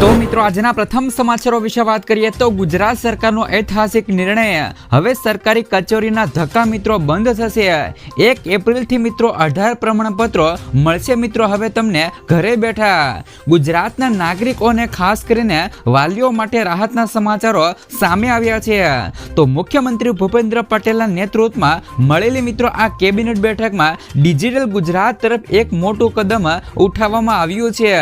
તો મિત્રો, આજના પ્રથમ સમાચારો વિશે વાત કરીએ તો ગુજરાત સરકારનો ઐતિહાસિક નિર્ણય હવે સરકારી કચેરીના ધક્કા મિત્રો બંધ થશે. એક એપ્રિલથી મિત્રો અઢાર પ્રમાણપત્રો મળશે મિત્રો હવે તમને ઘરે બેઠા. ગુજરાતના નાગરિકોને ખાસ કરીને વાલીઓ માટે રાહતના સમાચારો સામે આવ્યા છે. તો મુખ્યમંત્રી ભૂપેન્દ્ર પટેલના નેતૃત્વમાં મળેલી મિત્રો, આ કેબિનેટ બેઠકમાં ડિજિટલ ગુજરાત તરફ એક મોટું કદમ ઉઠાવવામાં આવ્યું છે.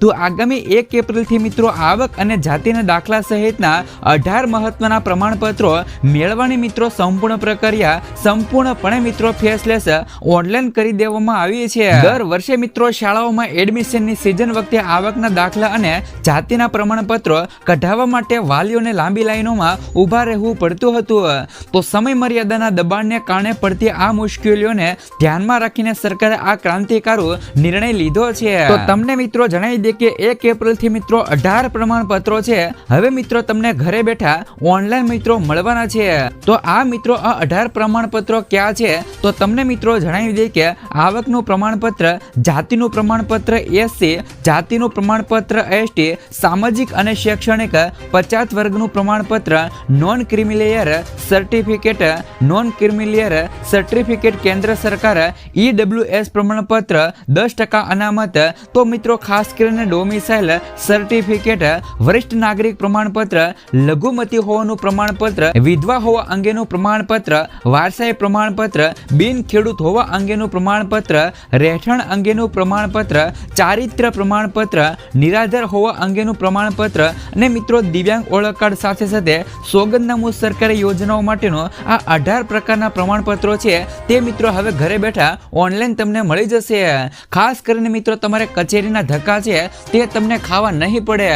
તો આગામી એક એપ્રિલથી મિત્રો, આવક અને જાતિના દાખલા સહિતના અઢાર મહત્વના પ્રમાણપત્રો મેળવવાની મિત્રો સંપૂર્ણ પ્રક્રિયા સંપૂર્ણપણે મિત્રો ફેસલેસ ઓનલાઈન કરી દેવામાં આવી છે. દર વર્ષે મિત્રો શાળાઓમાં એડમિશનની સિઝન વખતે આવકના દાખલા અને જાતિના પ્રમાણપત્રો કઢાવવા માટે વાલીઓને લાંબી લાઈનોમાં ઊભા રહેવું પડતું હતું. તો સમય મર્યાદાના દબાણને કારણે પડતી આ મુશ્કેલીઓને ધ્યાનમાં રાખીને સરકારે આ ક્રાંતિકારો નિર્ણય લીધો છે. તો તમને મિત્રો જણાવી દે કે એક એપ્રિલથી મિત્રો અઢાર પ્રમાણપત્રો છે. હવે મિત્રો તમને ઘરે બેઠા ઓનલાઈન મિત્રો મળવાના છે. તો આ મિત્રો આ અઢાર પ્રમાણપત્રો ક્યાં છે? તો તમને મિત્રો જણાવી દે કે આવકનું પ્રમાણપત્ર, જાતિનું પ્રમાણપત્ર એસસી જાતિનું પ્રમાણપત્ર એસટી સામાજિક અને શૈક્ષણિક પચાસ વર્ગનું પ્રમાણપત્ર non creamy layer certificate non creamy layer certificate કેન્દ્ર સરકાર ઈડબ્લ્યુએસ પ્રમાણપત્ર, દસ ટકા અનામત. તો મિત્રો ખાસ કરીને ડોમિસાઇલ સર્ટિફિકેટ વરિષ્ઠ નાગરિક પ્રમાણપત્ર, લઘુમતી હોવાનું પ્રમાણપત્ર, વિધવા હોવા અંગેનું પ્રમાણપત્ર, વારસાઈ પ્રમાણપત્ર, બિન ખેડૂત હોવા અંગેનું પ્રમાણપત્ર, રહેઠાણ અંગેનું પ્રમાણપત્ર, ચારિત્ર પ્રમાણપત્ર, નિરાધાર હોવા અંગેનું પ્રમાણપત્ર અને મિત્રો દિવ્યાંગ ઓળખ કાર્ડ સાથે સાથે સોગંદનામું સરકારી યોજનાઓ માટેનો આ અઢાર પ્રકારના પ્રમાણપત્રો છે. તે મિત્રો હવે ઘરે બેઠા ઓનલાઈન તમને મળી જશે. ખાસ કરીને મિત્રો તમારે કચેરીના ધક્કા છે તે તમને ખાવા નહીં પડે.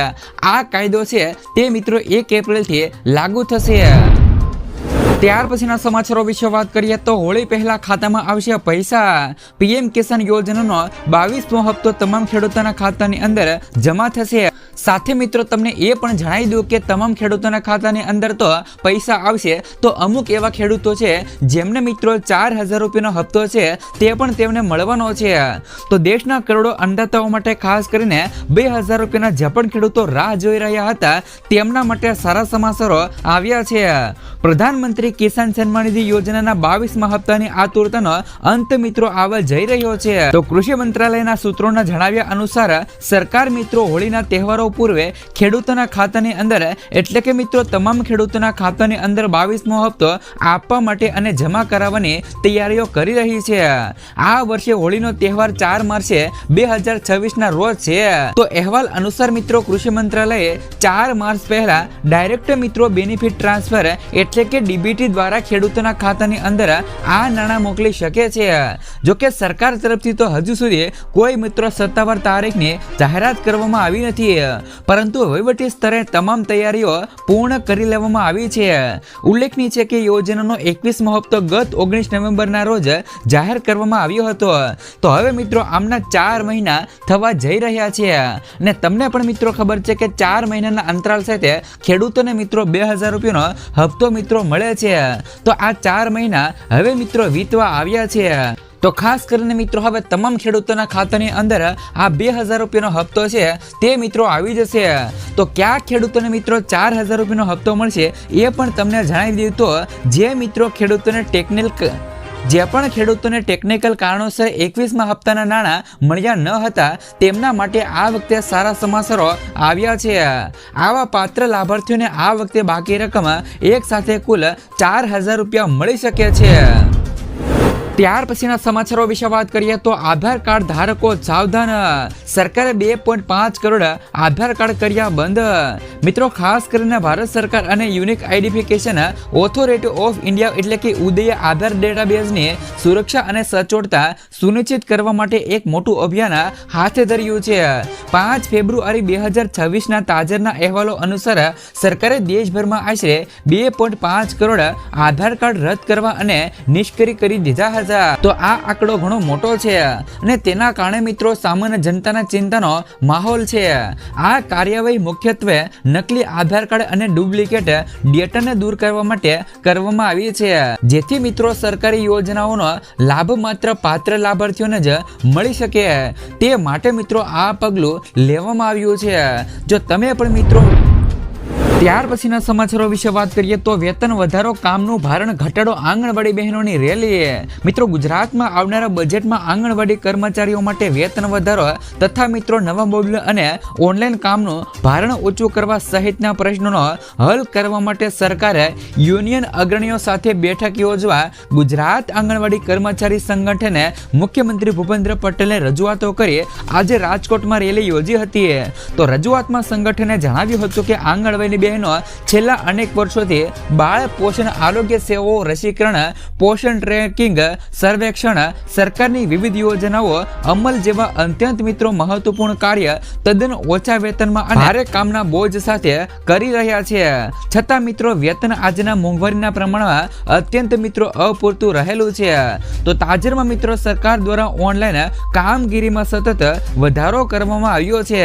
આ કાયદો છે, તે મિત્રો એક એપ્રિલથી લાગુ થશે. ત્યાર પછીના સમાચારો વિશે વાત કરીએ તો હોળી પહેલા ખાતામાં આવશે પૈસા. પીએમ કિસાન યોજનાનો બાવીસમો હપ્તો તમામ ખેડૂતોના ખાતાની અંદર જમા થશે. સાથે મિત્રો, તમને એ પણ જણાવી દઉં કે તમામ ખેડૂતોના ખાતાની અંદર તો પૈસા આવશે. તો અમુક એવા ખેડૂતો છે, જેમને મિત્રો ચાર હજાર રૂપિયાનો હપ્તો છે, તે પણ તેમને મળવાનો છે. તો દેશના કરોડો અન્નદાતાઓ માટે ખાસ કરીને બે હજાર રૂપિયાના જે પણ ખેડૂતો રાહ જોઈ રહ્યા હતા. તેમના માટે સારા સમાચારો આવ્યા છે. પ્રધાનમંત્રી કિસાન સન્માન નિધિ યોજનાના બાવીસમા હપ્તાની આતુરતાનો અંત મિત્રો આવવા જઈ રહ્યો છે. તો કૃષિ મંત્રાલયના સૂત્રોના જણાવ્યા અનુસાર સરકાર મિત્રો હોળીના તહેવારો પૂર્વે ખેડૂતોના ખાતાની અંદર, એટલે કે મિત્રો તમામ ખેડૂતોના ખાતાની અંદર બાવીસમો હપ્તો આપવા માટે અને જમા કરાવવાની તૈયારીઓ કરી રહી છે. આ વર્ષે હોળીનો તહેવાર ચાર માર્ચે બે હજાર છવ્વીસના રોજ છે. તો અહેવાલ અનુસાર મિત્રો કૃષિ મંત્રાલયે ચાર માર્ચ પહેલા ડાયરેક્ટ મિત્રો બેનિફિટ ટ્રાન્સફર, એટલે કે ડીબીટી દ્વારા ખેડૂતોના ખાતાની અંદર આ નાણાં મોકલી શકે છે. જો કે સરકાર તરફથી તો હજુ સુધી કોઈ મિત્રો સત્તાવાર તારીખની જાહેરાત કરવામાં આવી નથી. પરંતુ વહીવટી સ્તરે તમામ તૈયારીઓ પૂર્ણ કરી લેવામાં આવી છે. ઉલ્લેખનીય છે કે યોજનાનો એકવીસમો હપ્તો ગત ઓગણીસ નવેમ્બરના રોજ જાહેર કરવામાં આવ્યો હતો. તો હવે મિત્રો આમના ચાર મહિના થવા જઈ રહ્યા છે. અને તમને પણ મિત્રો ખબર છે કે ચાર મહિનાના અંતરાલ સાથે ખેડૂતોને મિત્રો બે હજાર રૂપિયાનો હપ્તો મિત્રો મળે છે. તો આ ચાર મહિના હવે મિત્રો વીતવા આવ્યા છે. તો ખાસ કરીને મિત્રો હવે તમામ ખેડૂતોના ખાતાની અંદર આ બે હજાર રૂપિયાનો હપ્તો છે તે મિત્રો આવી જશે. તો કયા ખેડૂતોને મિત્રો ચાર હજાર રૂપિયાનો હપ્તો મળશે એ પણ તમને જણાવી દીધું તો જે મિત્રો ખેડૂતોને ટેકનિકલ જે પણ ખેડૂતોને ટેકનિકલ કારણોસર એકવીસમાં હપ્તાના નાણાં મળ્યા ન હતા, તેમના માટે આ વખતે સારા સમાચારો આવ્યા છે. આવા પાત્ર લાભાર્થીઓને આ વખતે બાકી રકમ એક સાથે કુલ ચાર હજાર રૂપિયા મળી શકે છે. ત્યાર પછીના સમાચારો વિશે વાત કરીએ તો આધાર કાર્ડ ધારકો સાવધાન. સરકારે બે પોઈન્ટ પાંચ કરોડ આધાર કાર્ડ કર્યા બંધ. મિત્રો, ખાસ કરીને ભારત સરકાર અને unique identification authority of India એટલે કે ઉદય આધાર ડેટાબેઝની સુરક્ષા અને સચોટતા સુનિશ્ચિત કરવા માટે એક મોટું અભિયાન હાથ ધર્યું છે. પાંચ ફેબ્રુઆરી બે હજાર છવ્વીસના તાજરના અહેવાલો અનુસાર સરકારે દેશભરમાં આશરે બે પોઈન્ટ પાંચ કરોડ આધાર કાર્ડ રદ કરવા અને નિષ્ક્રિય કરી દીધા હતા. હજાર તો આ આંકડો ઘણો મોટો છે અને તેના કારણે મિત્રો સામાન્ય જનતાના ચિંતાનો માહોલ છે. આ કાર્યવાહી મુખ્યત્વે નકલી આધાર કાર્ડ અને ડુપ્લિકેટ ડેટાને દૂર કરવા માટે કરવામાં આવી છે. જેથી મિત્રો સરકારી યોજનાઓનો લાભ માત્ર પાત્ર લાભાર્થીઓને જ મળી શકે. તે માટે મિત્રો આ પગલું લેવામાં આવ્યું છે. જો તમે પણ મિત્રો ત્યાર પછીના સમાચારો વિશે વાત કરીએ તો વેતન વધારો કામનું ભારણ ઘટાડો આંગણવાડી બહેનોની રેલીએ. મિત્રો, ગુજરાતમાં આવનારા બજેટમાં આંગણવાડી કર્મચારીઓ માટે વેતન વધારો તથા મિત્રો નવા મોડ્યુલ અને ઓનલાઈન કામનું ભારણ ઓછું કરવા સહિતના પ્રશ્નોનો હલ કરવા માટે સરકારે યુનિયન અગ્રણીઓ સાથે બેઠક યોજવા ગુજરાત આંગણવાડી કર્મચારી સંગઠને મુખ્યમંત્રી ભૂપેન્દ્ર પટેલને રજૂઆતો કરી આજે રાજકોટમાં રેલી યોજી હતી. તો રજૂઆતમાં સંગઠને જણાવ્યું હતું કે આંગણવાડી બહેનો છેલ્લા અનેક વર્ષોથી બાળ પોષણ આરોગ્ય સેવાઓ રસીકરણ, પોષણ ટ્રેકિંગ, સર્વેક્ષણ, સરકારની વિવિધ યોજનાઓ અમલ જેવા અત્યંત મિત્રો મહત્વપૂર્ણ કાર્ય તદ્દન ઓછા વેતનમાં ભારે કામના બોજ સાથે કરી રહ્યા છે. છતાં મિત્રો, વેતન આજના મોંઘવારીના પ્રમાણમાં અત્યંત મિત્રો અપૂરતું રહેલું છે. તો તાજેતરમાં મિત્રો, સરકાર દ્વારા ઓનલાઈન કામગીરીમાં સતત વધારો કરવામાં આવ્યો છે.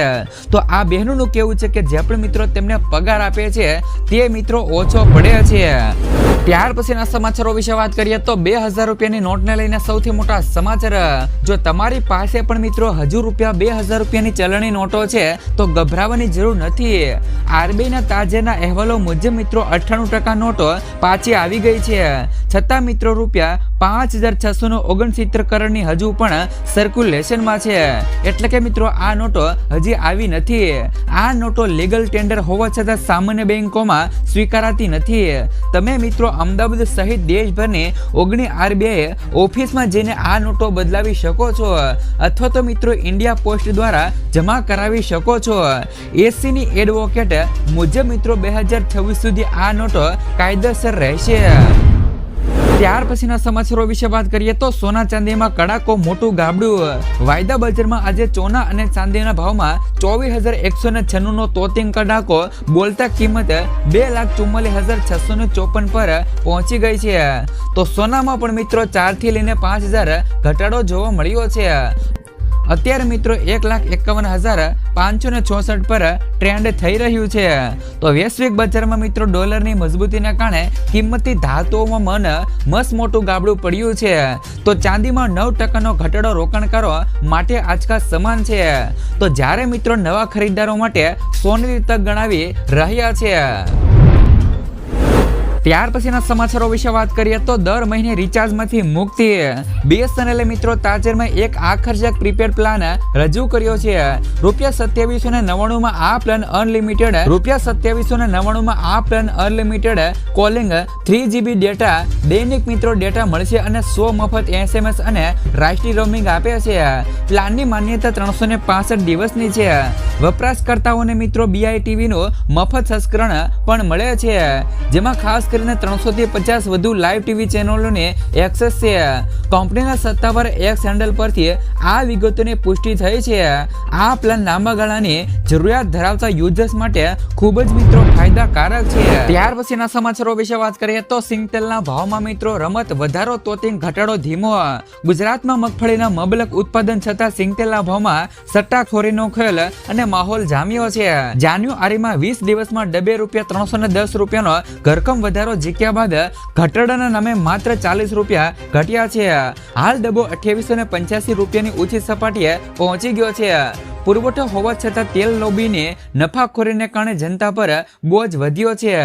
તો આ બહેનોનું કેવું છે કે જે પણ મિત્રો તેમને પગાર આપે છે. તે મિત્રો ઓછો પડે છે. ત્યાર પછીના સમાચારો વિશે વાત કરીએ તો બે હજાર રૂપિયાની નોટને લઈને સૌથી મોટા સમાચાર. જો તમારી પાસે પણ મિત્રો હજુ રૂપિયા બે હજાર રૂપિયાની ચલણી નોટો છે, તો ગભરાવાની જરૂર નથી. આરબીઆઈના તાજેના અહેવાલો મુજબ મિત્રો અઠ્ઠાણું ટકા નોટો પાછી આવી ગઈ છે. છતાં મિત્રો રૂપિયા પાંચ હજાર છસો નો ઓગણસિત્તેર કરોડની હજુ પણ સર્ક્યુલેશનમાં છે. એટલે કે મિત્રો આ નોટો હજી આવી નથી. આ નોટો લીગલ ટેન્ડર હોવા છતાં સામાન્ય બેંકોમાં સ્વીકારાતી નથી. તમે મિત્રો અમદાવાદ સહિત દેશભરની ઓગણી આરબીઆઈ ઓફિસમાં જઈને આ નોટો બદલાવી શકો છો. અથવા તો મિત્રો ઇન્ડિયા પોસ્ટ દ્વારા જમા કરાવી શકો છો. એસીની એડવોકેટ મુજબ મિત્રો બે હજાર છવ્વીસ સુધી આ નોટો કાયદેસર રહેશે. ત્યાર પછીના સમાચારો વિશે વાત કરીએ તો સોના ચાંદીમાં કડાકો મોટું ગાબડું વાયદા બજારમાં આજે સોના અને ચાંદીના ભાવમાં ચોવીસ હજાર એકસો ને છન્નું નો તોતિંગ કડાકો બોલતા કિંમત બે લાખ ચુમ્માલીસ હજાર છસો ને ચોપન પર પહોંચી ગઈ છે. તો સોનામાં પણ મિત્રો ચારથી લઈને પાંચ હજાર ઘટાડો જોવા મળ્યો છે. અત્યારે મિત્રો એક લાખ એકાવન હજાર પાંચસો ને ચોસઠ પર ટ્રેન્ડ થઈ રહ્યું છે. તો વૈશ્વિક બજારમાં મિત્રો ડોલરની મજબૂતીના કારણે કિંમતી ધાતુઓમાં મન મસ્ત મોટું ગાબડું પડ્યું છે. તો ચાંદીમાં નવ ટકાનો ઘટાડો રોકાણકારો માટે આજકાલ સમાન છે. તો જ્યારે મિત્રો નવા ખરીદદારો માટે સોનેરી તક ગણાવી રહ્યા છે. ત્યાર પછીના સમાચારો વિશે વાત કરીએ તો દર મહિને રિચાર્જમાંથી મુક્તિ. બીએસએનએલે મિત્રો તાજેરમાં એક આકર્ષક પ્રીપેડ પ્લાન રજૂ કર્યો છે. રૂપિયા સત્યાવીસો ને નવ્વાણુંમાં આ પ્લાન અનલિમિટેડ રૂપિયા સત્યાવીસો ને નવ્વાણુંમાં આ plan unlimited calling three GB data દૈનિક મિત્રો ડેટા મળશે અને સો મફત એસએમએસ અને રાષ્ટ્રીય રોમિંગ આપે છે. પ્લાનની માન્યતા ત્રણસો ને પાસઠ દિવસની છે. વપરાશકર્તાઓને મિત્રો બીઆઈટીવીનું મફત સંસ્કરણ પણ મળે છે. જેમાં ખાસ કરીને ત્રણસોથી પચાસ વધુ લાઈવ ટીવી ચેનલોને એક્સેસ છે. કંપનીના સત્તાવાર એક્સ હેન્ડલ પરથી આ વિગતોની પુષ્ટિ થઈ છે. આ પ્લાન લાંબા ગાળાની જરૂરિયાત ધરાવતા યુઝર્સ માટે ખૂબ જ મિત્રો ફાયદાકારક છે. ત્યાર પછીના સમાચારો વિશે વાત કરીએ તો સિંગતેલના ભાવમાં મિત્રો રમત વધારો તોતિંગ ઘટાડો ધીમો. ગુજરાતમાં મગફળીના મબલક ઉત્પાદન છતાં સિંગતેલના ભાવમાં સટ્ટાખોરીનો ખેલ અને માહોલ જામ્યો છે. જાન્યુઆરીમાં વીસ દિવસમાં ડબે રૂપિયા ત્રણસો ને દસ રૂપિયાનો ઘરકમ વધારો જીક્યા બાદ ઘટાડાના નામે માત્ર ચાલીસ રૂપિયા ઘટ્યા છે. હાલ ડબ્બો અઠ્યાવીસો ને પંચ્યાસી રૂપિયાની ઊંચી સપાટીએ પહોંચી ગયો છે. પુરવઠો હોવા છતાં તેલ લોબીને નફાખોરીને કારણે જનતા પર બોજ વધ્યો છે.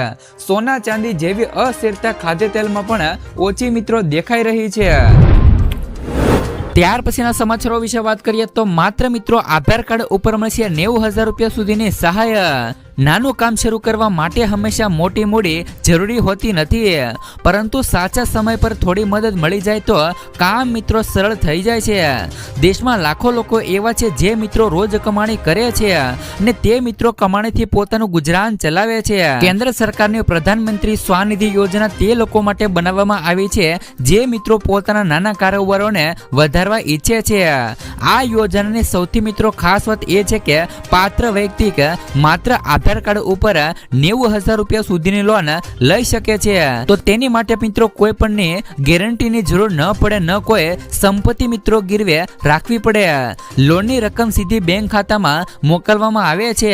સોના ચાંદી જેવી અસ્થિરતા ખાદ્ય તેલમાં પણ ઓછી મિત્રો દેખાઈ રહી છે. ત્યાર પછીના સમાચારો વિશે વાત કરીએ તો માત્ર મિત્રો આધાર કાર્ડ ઉપર મળશે નેવું હજાર રૂપિયા સુધીની સહાય. નાનું કામ શરૂ કરવા માટે હંમેશા મોટી મૂડી જરૂરી હોતી નથી. પરંતુ સાચા સમય પર થોડી મદદ મળી જાય તો કામ મિત્રો સરળ થઈ જાય છે. દેશમાં લાખો લોકો એવા છે જે મિત્રો રોજ કમાણી કરે છે ને તે મિત્રો કમાણીથી પોતાનું ગુજરાન ચલાવે છે. કેન્દ્ર સરકારની પ્રધાનમંત્રી સ્વાનિધિ યોજના તે લોકો માટે બનાવવામાં આવી છે જે મિત્રો પોતાના નાના કારોબારોને વધારવા ઈચ્છે છે. આ યોજનાની સૌથી મિત્રો ખાસ વાત એ છે કે પાત્ર વ્યક્તિ માત્ર આધાર કાર્ડ ઉપર નેવું હજાર રૂપિયા સુધીની લોન લઈ શકે છે. તો તેની માટે મિત્રો કોઈ પણની ગેરંટીની જરૂર ન પડે ન કોઈ સંપત્તિ મિત્રો ગીરવે રાખવી પડે. લોનની રકમ સીધી બેંક ખાતામાં મોકલવામાં આવે છે.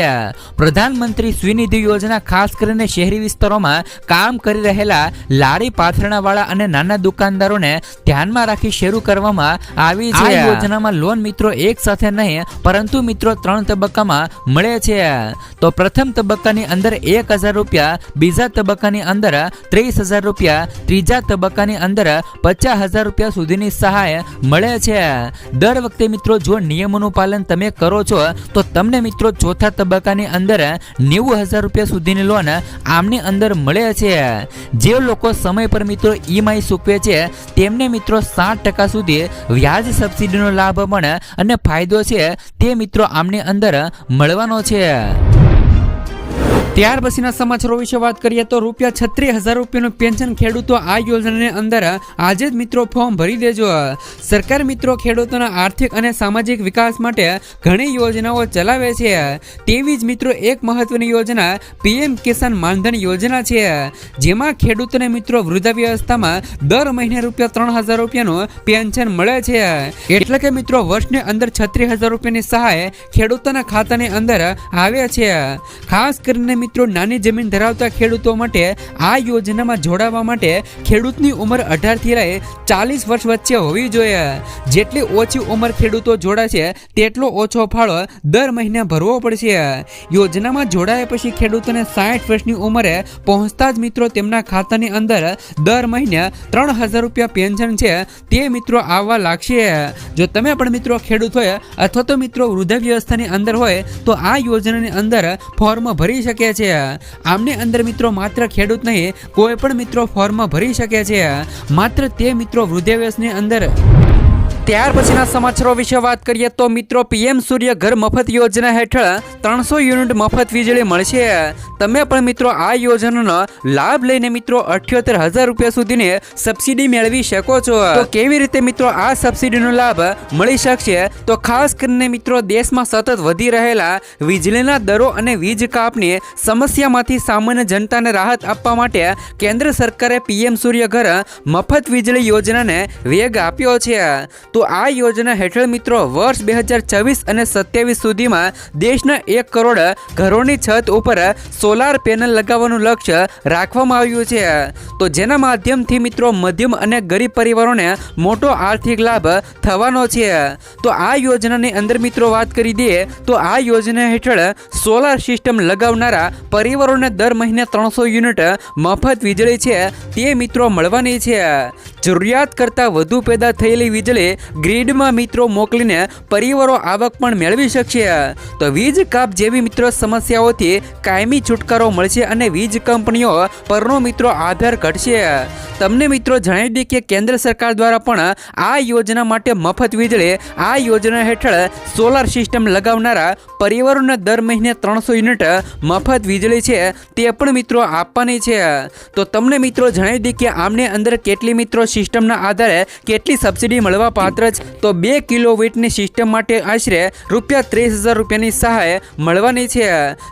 પ્રધાનમંત્રી સ્વનિધિ યોજના ખાસ કરીને શહેરી વિસ્તારોમાં કામ કરી રહેલા લારી પાથરણાવાળા અને નાના દુકાનદારોને ધ્યાનમાં રાખી શરૂ કરવામાં આવી છે. યોજનામાં લોન મિત્રો એક સાથે નહીં પરંતુ મિત્રો ત્રણ તબક્કામાં મળે છે. તો પ્રથમ તબક્કાની અંદર એક હજાર રૂપિયા, બીજા તબક્કાની અંદર ત્રીસ હજાર રૂપિયા, ત્રીજા તબક્કાની અંદર પચાસ હજાર રૂપિયા સુધીની સહાય મળે છે. દર વખતે મિત્રો, જો નિયમોનું પાલન તમે કરો છો, તો તમને મિત્રો ચોથા તબક્કાની અંદર નેવું હજાર રૂપિયા સુધીની લોન આમની અંદર મળે છે. જે લોકો સમય પર મિત્રો ઈએમઆઈ ચૂકવે છે, તેમને મિત્રો સાત ટકા સુધી વ્યાજ સબસિડીનો લાભ પણ અને ફાયદો છે, તે મિત્રો આમની અંદર મળવાનો છે. ત્યાર પછીના સમાચારો વિશે વાત કરીએ તો રૂપિયા છત્રીસ હજાર રૂપિયાનું પેન્શન ખેડૂતો આ યોજનાની અંદર આજે જ મિત્રો ફોર્મ ભરી દેજો. સરકાર મિત્રો ખેડૂતોના આર્થિક અને સામાજિક વિકાસ માટે ઘણી યોજનાઓ ચલાવે છે. તેવી જ મિત્રો એક મહત્વની યોજના પીએમ કિસાન માનધન યોજના છે. જેમાં ખેડૂતોને મિત્રો વૃદ્ધાવ્યવસ્થામાં દર મહિને રૂપિયા ત્રણ હજાર રૂપિયાનું પેન્શન મળે છે. એટલે કે મિત્રો વર્ષની અંદર છત્રીસ હજાર રૂપિયાની સહાય ખેડૂતોના ખાતાની અંદર આવે છે. ખાસ કરીને મિત્રો નાની જમીન ધરાવતા ખેડૂતો માટે આ યોજનામાં જોડાવા માટે ખેડૂતની ઉંમર અઢારથી લઈ ચાલીસ વર્ષ વચ્ચે હોવી જોઈએ. જેટલી ઓછી ઉંમર ખેડૂતો જોડાશે, તેટલો ઓછો ફાળો દર મહિને ભરવો પડશે. યોજનામાં જોડાયા પછી ખેડૂતોને સાઠ વર્ષની ઉંમરે પહોંચતા જ મિત્રો તેમના ખાતાની અંદર દર મહિને ત્રણ હજાર રૂપિયા પેન્શન છે, તે મિત્રો આવવા લાગશે. જો તમે પણ મિત્રો ખેડૂત હોય અથવા તો મિત્રો વૃદ્ધાવ્યવસ્થાની અંદર હોય, તો આ યોજનાની અંદર ફોર્મ ભરી શકે છે. આમની અંદર મિત્રો માત્ર ખેડૂત નહીં, કોઈ પણ મિત્રો ફોર્મ ભરી શકે છે. માત્ર તે મિત્રો વૃદ્ધાવ્યવસ્થાની અંદર ત્યાર પછીના સમાચારો વિશે વાત કરીએ તો મિત્રો, પીએમ સૂર્ય ઘર મફત યોજના હેઠળ ત્રણસો યુનિટ મફત વીજળી મળશે. તમે પણ મિત્રો, આ યોજનાનો લાભ લઈને મિત્રો, અઠ્યોતેર હજાર રૂપિયા સુધીની સબસિડી મેળવી શકો છો. કેવી રીતે મિત્રો, આ સબસિડીનો લાભ મળી શકશે? તો ખાસ કરીને મિત્રો, દેશમાં સતત વધી રહેલા વીજળીના દરો અને વીજ કાપની સમસ્યામાંથી સામાન્ય જનતાને રાહત આપવા માટે કેન્દ્ર સરકારે પીએમ સૂર્ય ઘર મફત વીજળી યોજનાને વેગ આપ્યો છે. તો આ યોજના હેઠળ મિત્રો વર્ષ બે હજાર છવ્વીસ અને સત્યાવીસ સુધીમાં દેશના એક કરોડ ઘરોની છત ઉપર સોલાર પેનલ લગાવવાનું લક્ષ્ય રાખવામાં આવ્યું છે. તો જેના માધ્યમથી મિત્રો મધ્યમ અને ગરીબ પરિવારોને મોટો આર્થિક લાભ થવાનો છે. તો આ યોજનાની અંદર મિત્રો વાત કરી દઈએ, તો આ યોજના હેઠળ સોલાર સિસ્ટમ લગાવનારા પરિવારોને દર મહિને ત્રણસો યુનિટ મફત વીજળી છે તે મિત્રો મળવાની છે. જરૂરિયાત કરતાં વધુ પેદા થયેલી વીજળી ગ્રીડમાં મિત્રો મોકલીને પરિવારો આવક પણ મેળવી શકશે. તો વીજ કાપ જેવી મિત્રો સમસ્યાઓથી કાયમી છુટકારો મળશે અને વીજ કંપનીઓ પરનો મિત્રો આધાર ઘટશે. તમને મિત્રો જણાવી દઈએ કે કેન્દ્ર સરકાર દ્વારા પણ આ યોજના માટે મફત વીજળી આ યોજના હેઠળ સોલાર સિસ્ટમ લગાવનારા પરિવારોને દર મહિને ત્રણસો યુનિટ મફત વીજળી છે તે પણ મિત્રો આપવાની છે. તો તમને મિત્રો જણાવી દઈએ કે આમને અંદર કેટલી મિત્રો સિસ્ટમના આધારે કેટલી સબસિડી મળવા પાત્ર જ, તો બે કિલો વીટની સિસ્ટમ માટે આશરે રૂપિયા ત્રીસ હજાર રૂપિયાની સહાય મળવાની છે.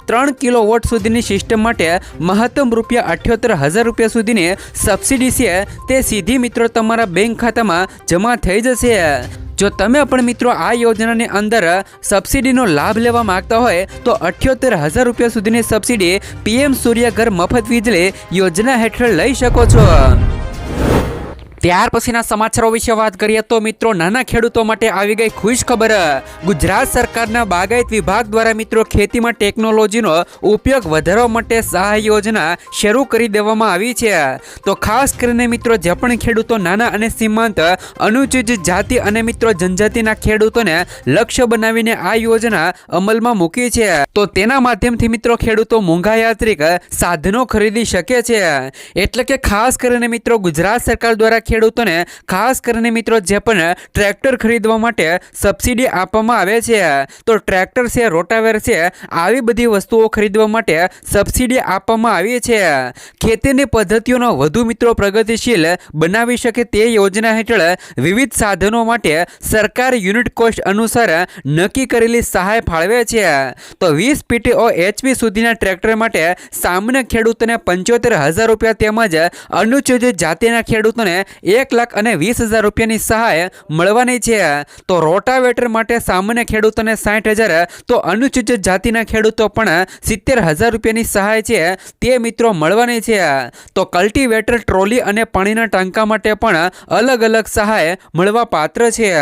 ત્રણ કિલો વોટ સુધીની સિસ્ટમ માટે મહત્તમ રૂપિયા અઠ્યોતેર હજાર રૂપિયા સુધીની સબસિડી છે. તે સીધી મિત્રો તમારા બેંક ખાતામાં જમા થઈ જશે. જો તમે પણ મિત્રો આ યોજનાની અંદર સબસિડીનો લાભ લેવા માંગતા હોય, તો અઠ્યોતેર હજાર રૂપિયા સુધીની સબસિડી પીએમ સૂર્યઘર મફત વીજળી યોજના હેઠળ લઈ શકો છો. ત્યાર પછીના સમાચારો વિશે વાત કરીએ તો મિત્રો, નાના ખેડૂતો માટે આવી ગઈ ખુશ ખબર, ગુજરાત સરકારના બાગાયત વિભાગ દ્વારા મિત્રો ખેતીમાં ટેકનોલોજીનો ઉપયોગ વધારવા માટે સહાય યોજના શરૂ કરી દેવામાં આવી છે. તો ખાસ કરીને મિત્રો, જે પણ ખેડૂતો નાના અને સીમાંત અનુસૂચિત જાતિ અને મિત્રો જનજાતિના ખેડૂતોને લક્ષ્ય બનાવીને આ યોજના અમલમાં મૂકી છે. તો તેના માધ્યમથી મિત્રો, ખેડૂતો મોંઘા યાત્રિક સાધનો ખરીદી શકે છે. એટલે કે ખાસ કરીને મિત્રો, ગુજરાત સરકાર દ્વારા ખેડૂતોને ખાસ કરીને મિત્રો જે પણ ટ્રેક્ટર ખરીદવા માટે સબસિડી આપવામાં આવે છે, તો ટ્રેક્ટર છે રોટાવેર છે, આવી બધી વસ્તુઓ ખરીદવા માટે સબસિડી આપવામાં આવી છે. ખેતીની પદ્ધતિઓનો વધુ મિત્રો પ્રગતિશીલ બનાવી શકે તે યોજના હેઠળ વિવિધ સાધનો માટે સરકાર યુનિટ કોસ્ટ અનુસાર નક્કી કરેલી સહાય ફાળવે છે. તો વીસ પીટીઓ એચપી સુધીના ટ્રેક્ટર માટે સામાન્ય ખેડૂતોને પંચોતેર હજાર રૂપિયા તેમજ અનુસૂચિત જાતિના ખેડૂતોને એક લાખ અને વીસ હજાર રૂપિયાની સહાય મળવાની છે. તો રોટાવેટર માટે સામાન્ય ખેડૂતોને સાઠ હજાર, તો અનુસૂચિત જાતિના ખેડૂતો પણ સિત્તેર હજાર રૂપિયાની સહાય છે. તે મિત્રો મળવાની છે. તો કલ્ટિવેટર, ટ્રોલી અને પાણીના ટાંકા માટે પણ અલગ અલગ સહાય મળવા પાત્ર છે.